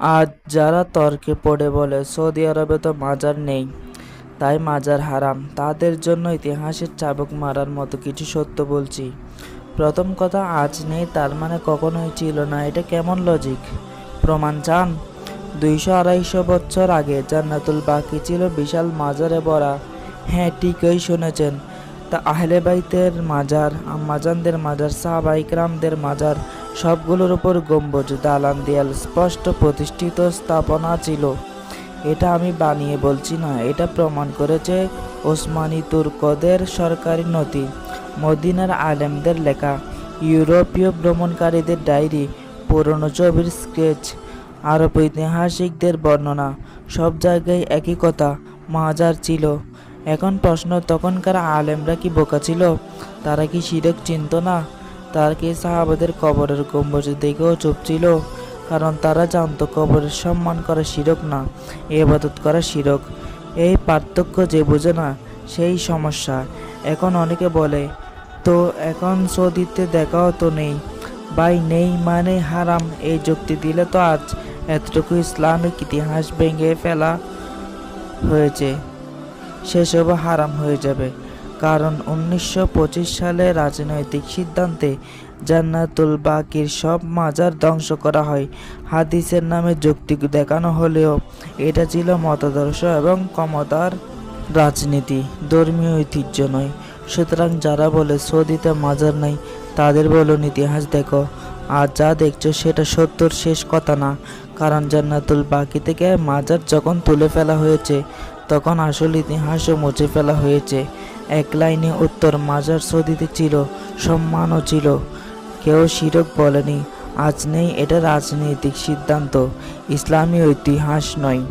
আজ যারা তর্কে পড়ে বলে, সৌদি আরবে তো মাজার নেই, তাই মাজার হারাম। তাদের জন্য ইতিহাসের চাবুক মারার মতো কিছু সত্য বলছি। প্রথম কথা, আজ নেই, তার মানে কখনোই ছিল না। এটা কেমন লজিক প্রমাণ চান? দুইশো আড়াইশো বছর আগে জান্নাতুল বাকি ছিল বিশাল মাজারে ভরা। হ্যাঁ ঠিকই শুনেছেন। তা আহলে বাইতের মাজার আম্মাজানদের মাজার সাহাবাইকরামদের মাজার সবগুলোর উপর গম্বুজ দালান দেয়াল স্পষ্ট প্রতিষ্ঠিত স্থাপনা ছিল। এটা আমি বানিয়ে বলছি না, এটা প্রমাণ করেছে ওসমানী তুর্কদের সরকারি নথি, মদিনার আলেমদের লেখা, ইউরোপীয় ভ্রমণকারীদের ডায়েরি, পুরনো ছবির স্কেচ, আরব ঐতিহাসিকদের বর্ণনা, সব জায়গায় একই কথা, মাজার ছিল। এখন প্রশ্ন, তখনকার আলেমরা কি বোকা ছিল? তারা কি শিরক চিনত না? তারা কি সাহাবাদের কবরের গম্বুজ দেখেও চুপ ছিল? কারণ তারা জানতো কবরের সম্মান করা শিরক না এবাদত করা শিরক। এই পার্থক্য যে বোঝে না, সেই সমস্যা। এখন অনেকে বলে, তো এখন সৌদিতে দেখাও তো নেই। ভাই, নেই মানে হারাম। এই যুক্তি দিলে তো আজ এতটুকু ইসলামিক ইতিহাস ভেঙে ফেলা হয়েছে। সেসব হারাম হয়ে যাবে। কারণ উনিশশো পঁচিশ সালে রাজনৈতিক সিদ্ধান্তে জান্নাতুল বাকির সব মাজার ধ্বংস করা হয়। হাদিসের নামে যুক্তি দেখানো হলেও এটা ছিল মতাদর্শ এবং ক্ষমতার রাজনীতি, ধর্মীয় ঐতিহ্য নয়। সুতরাং যারা বলে সৌদিতে মাজার নাই, তাদের বলুন ইতিহাস দেখো। আর যা দেখছ সেটা সত্যর শেষ কথা না, কারণ জান্নাতুল বাকি থেকে মাজার যখন তুলে ফেলা হয়েছে, তখন আসল ইতিহাসও মুছে ফেলা হয়েছে। এক লাইনে উত্তর মাজার সৌদিতে ছিল, সম্মানও ছিল। কেউ শিরক বলেনি, আজ নেই এটা রাজনৈতিক সিদ্ধান্ত, ইসলামী ইতিহাস নয়।